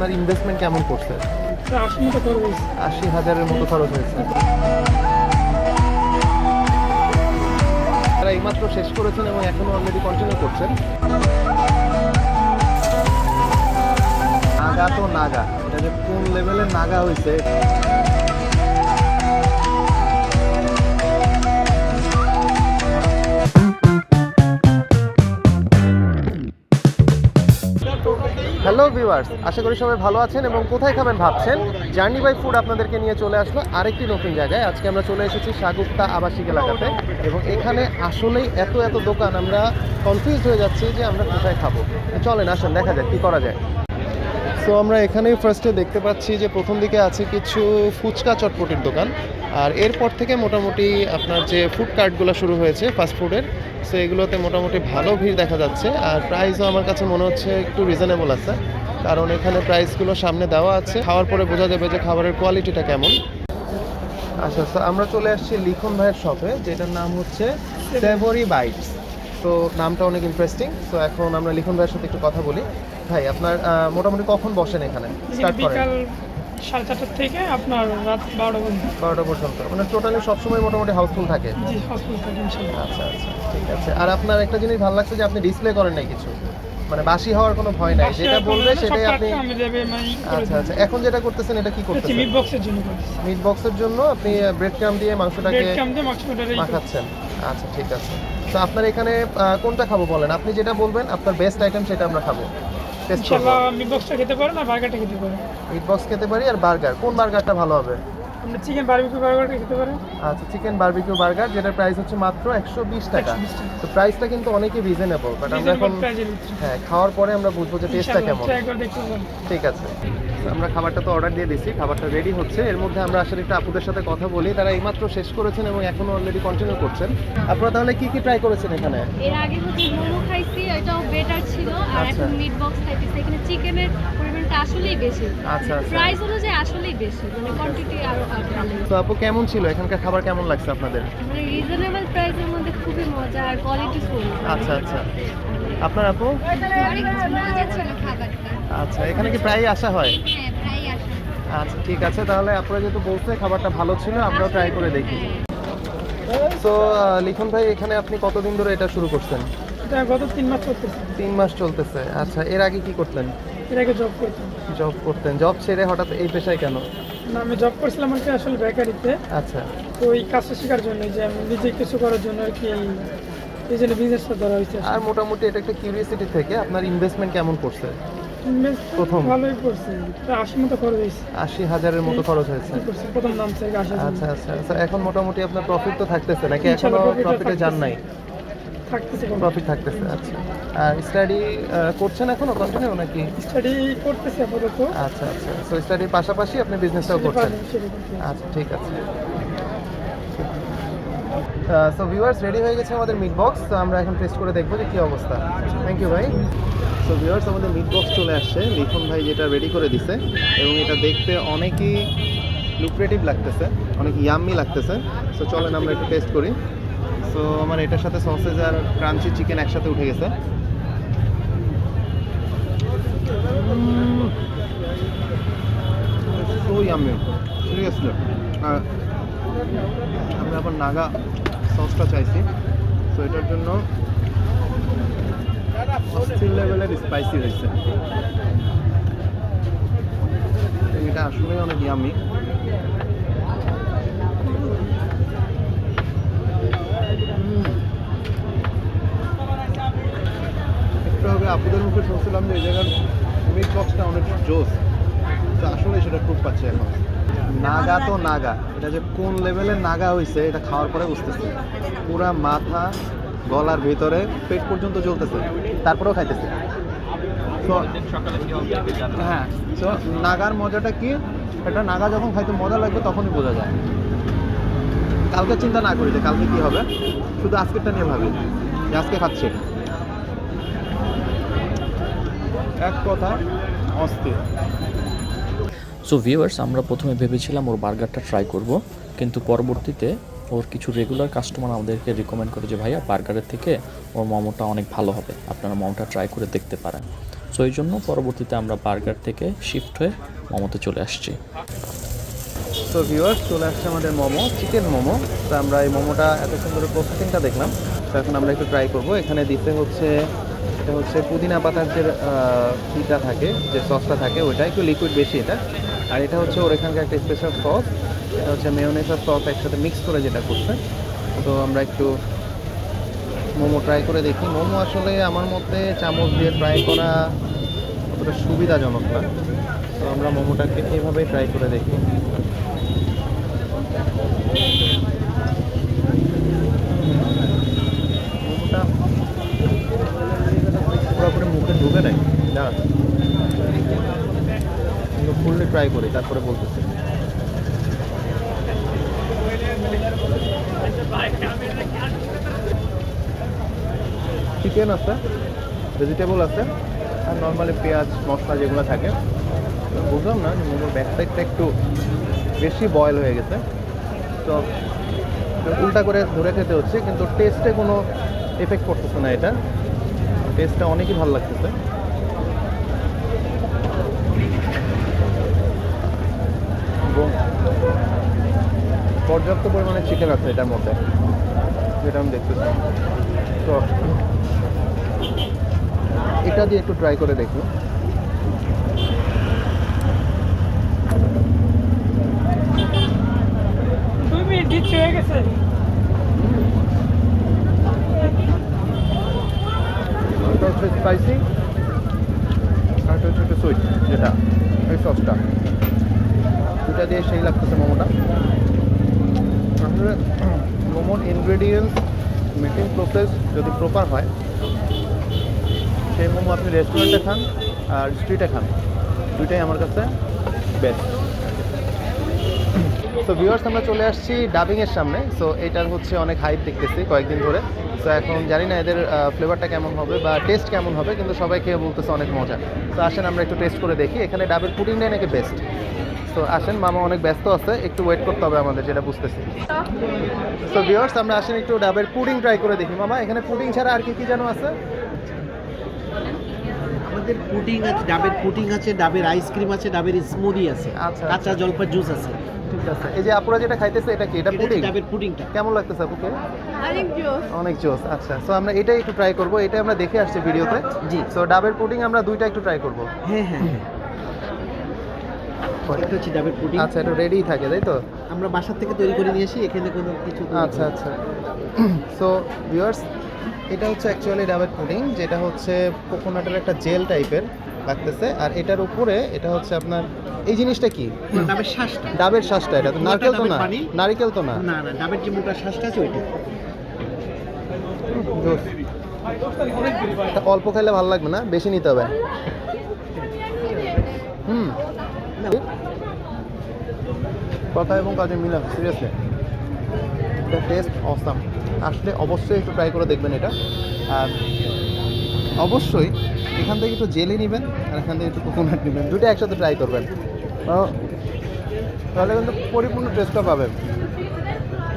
আপনার ইনভেস্টমেন্ট কেমন করছে আশি হাজারের মতো খরচ হয়েছে। তারা এইমাত্র শেষ করেছেন এবং এখনও অলরেডি কন্টিনিউ করছেন। নাগা তো নাগা। এটা যে কোন লেভেলের নাগা হয়েছে ভিউয়ার্স, আশা করি সবাই ভালো আছেন এবং কোথায় খাবেন ভাবছেন? জার্নি বাই ফুড আপনাদেরকে নিয়ে চলে আসলো আরেকটি নতুন জায়গায়। আজকে আমরা চলে এসেছি সাগুপ্তা আবাসিক এলাকাতে এবং এখানে আসলেই এত এত দোকান, আমরা কনফিউজ হয়ে যাচ্ছি যে আমরা কোথায় খাব। চলেন, আসেন, দেখা যাক কী করা যায়। সো আমরা এখানেই ফার্স্টে দেখতে পাচ্ছি যে প্রথম দিকে আছে কিছু ফুচকা চটপটির দোকান। আর এরপর থেকে মোটামুটি আপনার যে ফুড কার্টগুলো শুরু হয়েছে ফাস্ট ফুডের সো এগুলোতে মোটামুটি ভালো ভিড় দেখা যাচ্ছে। আর প্রাইসও আমার কাছে মনে হচ্ছে একটু রিজনেবল আছে। কারণ এখানে প্রাইসগুলো সামনে দেওয়া আছে। খাওয়ার পরে বোঝা যাবে যে খাবারের কোয়ালিটিটা কেমন। আচ্ছা তো আমরা চলে আসছি লিখন ভাইয়ের শপে যেটার নাম হচ্ছে সেভরি বাইটস তো নামটা অনেক ইন্টারেস্টিং তো এখন আমরা লিখন ভাইয়ের সাথে একটু কথা বলি। ভাই আপনার মোটামুটি কখন বসেন এখানে? স্টার্ট করেন। সাড়ে চারটার থেকে আপনার রাত বারোটা পর্যন্ত। বারোটা পর্যন্ত। মানে টোটালি সবসময় মোটামুটি হাউসফুল থাকে। জি হসপিটাল থাকে আচ্ছা আচ্ছা ঠিক আছে। আর আপনার একটা জিনিস ভালো লাগছে যে আপনি ডিসপ্লে করেন নাই কিছু। মানে বাসি হওয়ার কোনো ভয় নাই যেটা বলবে সেটাই আপনি মানে আচ্ছা আচ্ছা এখন যেটা করতেছেন এটা কি করতেছেন? মিট বক্সের জন্য মিট বক্সের জন্য আপনি ব্রেড ক্রাম দিয়ে মাংসটাকে মাখাচ্ছেন। আচ্ছা ঠিক আছে। তো আপনার এখানে কোনটা খাব বলেন? আপনি যেটা বলবেন আপনার বেস্ট আইটেম সেটা আমরা খাব। ইনশাল্লাহ মিট বক্সটা খেতে পারেন আর বার্গারটা খেতে পারেন। মিট বক্স খেতে পারি আর বার্গার কোন বার্গারটা ভালো হবে? চিকেন বারবিকিউ বার্গারটা খেতে পারেন আচ্ছা চিকেন বারবিকিউ বার্গার যেটার প্রাইস হচ্ছে মাত্র একশো বিশ টাকা। তো প্রাইসটা কিন্তু অনেকই রিজনেবল বাট আমরা এখন হ্যাঁ খাওয়ার পরে আমরা বুঝব যে টেস্টটা কেমন। ঠিক আছে। আমরা খাবারটা তো অর্ডার দিয়ে দিচ্ছি খাবারটা রেডি হচ্ছে। এর মধ্যে আমরা আসলে একটু আপুদের সাথে কথা বলি। তারা এইমাত্র শেষ করেছেন এবং এখনও অলরেডি কন্টিনিউ করছেন। আপনারা তাহলে কি কি ট্রাই করেছেন এখানে? এর আগে হচ্ছে মোমো খাইছি ওইটাও বেটার ছিল। আর আচ্ছা। এখন মিট বক্স খাইতেছি। এখানে চিকেনের আসলেই বেশি। আচ্ছা আচ্ছা। প্রাইস অনুযায়ী আসলেই বেশি মানে কোয়ান্টিটি আরও ভালো তো আপু কেমন ছিল? এখানকার খাবার কেমন লাগছে আপনাদের? মানে রিজনেবল প্রাইসের মধ্যে খুবই মজা আর কোয়ালিটি ফুল আচ্ছা আচ্ছা। আপনার আপু? অনেক মজা ছিল খাবারটা। আচ্ছা এখানে কি প্রায় আসা হয়? হ্যাঁ প্রায় আসে আচ্ছা ঠিক আছে। তাহলে আপনারা যেহেতু বলছে খাবারটা ভালো ছিল আমরাও ট্রাই করে দেখি। তো লিখন ভাই এখানে আপনি কতদিন ধরে এটা শুরু করছেন? এটা গত তিন মাস করতেছি তিন মাস চলতেছে। আচ্ছা এর আগে কি করতেন? এর আগে জব করতাম। জব করতেন। জব ছেড়ে হঠাৎ এই পেশায় কেন? না আমি জব করছিলাম আর কি আসলে বেকারিতে। আচ্ছা। তো ওই কাজটা শেখার জন্য যে আমি নিজে কিছু করার জন্য আর কি এই- এই জন্য বিজনেসটা ধরা হয়েছে আর মোটামুটি এটা একটা কিউরিয়াসিটি থেকে আপনার ইনভেস্টমেন্ট কেমন করছে? প্রথম। ভালোই করছে। আশি মতো খরচ হয়েছে। আশি হাজারের মতো খরচ হয়েছে। প্রথম নাম থেকে আশি আচ্ছা আচ্ছা আচ্ছা। এখন মোটামুটি আপনার প্রফিট তো থাকতেছে নাকি এখনও প্রফিটে যান নাই? থাকতেছে প্রফিট থাকতেছে আচ্ছা। আর স্টাডি করছেন এখনও কন্টিনিউ নাকি? স্টাডি করতেছে আপাতত। আচ্ছা আচ্ছা। সো স্টাডির পাশাপাশি আপনি বিজনেসটাও সেটা করছেন। আচ্ছা ঠিক আছে। সো ভিউয়ার্স রেডি হয়ে গেছে আমাদের মিট বক্স তো আমরা এখন টেস্ট করে দেখব যে কী অবস্থা। থ্যাংক ইউ ভাই। সো ভিউয়ার্স আমাদের মিট বক্স চলে আসছে। লিখন ভাই যেটা রেডি করে দিছে। এবং এটা দেখতে অনেকই লুক্রেটিভ লাগতেছে অনেক ইয়াম্মি লাগতেছে। সো চলেন আমরা একটু টেস্ট করি। সো আমার এটার সাথে সসেজ আর ক্রাঞ্চি চিকেন একসাথে উঠে গেছে। আর আমি আবার নাগা সসটা চাইছি। সো এটার জন্য অস্থির লেভেলের স্পাইসি হয়েছে। এটা আসলে অনেক ইয়ামি একটু হবে আপুদের মুখে শুনছিলাম যে এই জায়গার মিট বক্সটা অনেক জোস। তো আসলে সেটা খুব পাচ্ছে এখন। নাগা তো নাগা। এটা যে কোন লেভেলের নাগা হয়েছে এটা খাওয়ার পরে বুঝতেছি। পুরা মাথা, গলার ভিতরে, পেট পর্যন্ত চলতেছে তারপরেও খাইতেছে। হ্যাঁ তো নাগার মজাটা কি? এটা নাগা যখন খাইতে মজা লাগবে তখনই বোঝা যায়। কালকে চিন্তা না করি যে কালকে কি হবে? শুধু আজকেরটা নিয়ে ভাবি। যে আজকে খাচ্ছি। এক কথা অস্থির। সো ভিউয়ার্স আমরা প্রথমে ভেবেছিলাম ওর বার্গারটা ট্রাই করব কিন্তু পরবর্তীতে ওর কিছু রেগুলার কাস্টমার আমাদেরকে রিকমেন্ড করে যে ভাইয়া বার্গারের থেকে ওর মোমোটা অনেক ভালো হবে। আপনারা মোমোটা ট্রাই করে দেখতে পারেন। সো এই জন্য পরবর্তীতে আমরা বার্গার থেকে শিফট হয়ে মোমোতে চলে আসছি। তো ভিউয়ার্স চলে আসছে আমাদের মোমো চিকেন মোমো। তো আমরা এই মোমোটা এত সুন্দর প্রসেসিংটা দেখলাম। তো এখন আমরা একটু ট্রাই করব। এখানে দিতে হচ্ছে এটা হচ্ছে পুদিনা পাতার যে ফিটা থাকে, যে সসটা থাকে, ওইটা একটু লিকুইড বেশি এটা। আর এটা হচ্ছে ওর এখানকার একটা স্পেশাল সস এটা হচ্ছে মেয়োনেজ আর সস একসাথে মিক্স করে যেটা করছে। তো আমরা একটু মোমো ট্রাই করে দেখি। মোমো আসলে আমার মতে চামচ দিয়ে ট্রাই করা অতটা সুবিধাজনক না। তো আমরা মোমোটাকে এভাবেই ট্রাই করে দেখি মোমোটা পুরোপুরি মুখে ঢুকে নেয় না। ফুললি ট্রাই করি, তারপরে বলতেছি। চিকেন আছে ভেজিটেবল আছে, আর নর্মালি পেঁয়াজ, মশলা যেগুলো থাকে। বুঝলাম না, যে মোমোর ব্যাক সাইডটা একটু বেশি বয়েল হয়ে গেছে। তো উল্টা করে ধরে খেতে হচ্ছে, কিন্তু টেস্টে কোনো এফেক্ট করতেছে না এটা। টেস্টটা অনেকই ভালো লাগতেছে। পর্যাপ্ত পরিমাণে চিকেন আছে এটার মধ্যে যেটা আমি দেখতেছি। তো এটা দিয়ে একটু ট্রাই করে দেখি। হয়ে স্পাইসি আর এটা হচ্ছে একটু সুইট যেটা এই সসটা দুটা দিয়ে সেই লাগতেছে মোমোটা আসলে মোমোর ইনগ্রেডিয়েন্টস মেকিং প্রসেস যদি প্রপার হয়, সেই মোমো আপনি রেস্টুরেন্টে খান আর স্ট্রিটে খান। দুইটাই আমার কাছে বেস্ট তো ভিউয়ার্স আমরা চলে আসছি ডাবিংয়ের সামনে। সো এটার হচ্ছে অনেক হাইপ দেখতেছি কয়েকদিন ধরে। তো এখন জানি না এদের ফ্লেভারটা কেমন হবে বা টেস্ট কেমন হবে, কিন্তু সবাই খেয়ে বলতেছে অনেক মজা। তো আসেন আমরা একটু টেস্ট করে দেখি। এখানে ডাবের পুডিংটাই নাকি বেস্ট তো আসেন মামা অনেক ব্যস্ত আছে একটু ওয়েট করতে হবে আমাদের যেটা বুঝতেছি। তো ভিউয়ার্স আমরা আসেন একটু ডাবের পুডিং ট্রাই করে দেখি। মামা এখানে পুডিং ছাড়া আর কি কি যেন আছে? আমাদের পুডিং আছে ডাবের পুডিং আছে ডাবের আইসক্রিম আছে ডাবের স্মুদি আছে আচ্ছা, কাঁচা জলপাই জুস আছে। ঠিক আছে। এই যে আপুরা যেটা খাইতেছে এটা কি? এটা এটা পুডিং ডাবের পুডিংটা কেমন লাগতেছে আপুকে? অনেক জোস অনেক জোস আচ্ছা। সো আমরা এটাই একটু ট্রাই করব এটা আমরা দেখে আসছি ভিডিওতে। জি। সো ডাবের পুডিং আমরা দুইটা একটু ট্রাই করব। হ্যাঁ হ্যাঁ। এটা হচ্ছে ডাবের পুডিং। আচ্ছা এটা রেডিই থাকে তাই তো? আমরা বাসার থেকে তৈরি করে নিয়ে আসি এখানে কোনো কিছু আচ্ছা আচ্ছা। সো ভিউয়ার্স এটা হচ্ছে অ্যাকচুয়ালি ডাবের পুডিং যেটা হচ্ছে কোকোনাটের একটা জেল টাইপের লাগতেছে। আর এটার উপরে এটা হচ্ছে আপনার এই জিনিসটা কি? ডাবের শ্বাসটা ডাবের শ্বাসটা এটা তো নারকেল তো না। নারকেল তো না? না না ডাবের যে মোটা শ্বাসটা আছে ওইটা। অল্প খাইলে ভালো লাগবে না? বেশি নিতে হবে। হুম। কথা এবং কাজে মিল আছে সিরিয়াসলি এটা টেস্ট অসাম আসলে অবশ্যই একটু ট্রাই করে দেখবেন এটা। আর অবশ্যই এখান থেকে একটু জেলি নেবেন আর এখান থেকে একটু কোকোনাট নেবেন। দুটো একসাথে ট্রাই করবেন। তাহলে কিন্তু পরিপূর্ণ টেস্টটা পাবেন।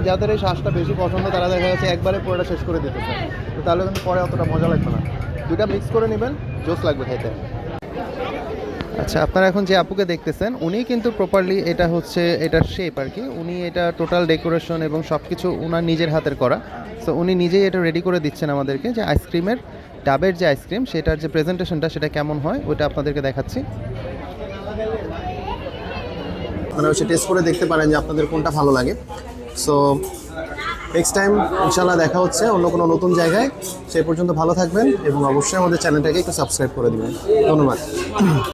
যাদের এই শ্বাসটা বেশি পছন্দ, তারা দেখা যাচ্ছে একবারে পুরোটা শেষ করে দিতেছে তো তাহলে কিন্তু পরে অতটা মজা লাগবে না। দুইটা মিক্স করে নেবেন জোস লাগবে খাইতে আচ্ছা আপনারা এখন যে আপুকে দেখতেছেন, উনি কিন্তু প্রপারলি এটা হচ্ছে এটা শেপ আর কি। উনি এটা টোটাল ডেকোরেশন এবং সব কিছু ওনার নিজের হাতের করা। সো উনি নিজেই এটা রেডি করে দিচ্ছেন আমাদেরকে যে আইসক্রিমের ডাবের যে আইসক্রিম সেটার যে প্রেজেন্টেশনটা সেটা কেমন হয়, ওইটা আপনাদেরকে দেখাচ্ছি। আপনারা হচ্ছে টেস্ট করে দেখতে পারেন যে আপনাদের কোনটা ভালো লাগে। সো নেক্সট টাইম ইনশাল্লাহ দেখা হচ্ছে অন্য কোনো নতুন জায়গায়। সেই পর্যন্ত ভালো থাকবেন এবং অবশ্যই আমাদের চ্যানেলটাকে একটু সাবস্ক্রাইব করে দেবেন। ধন্যবাদ।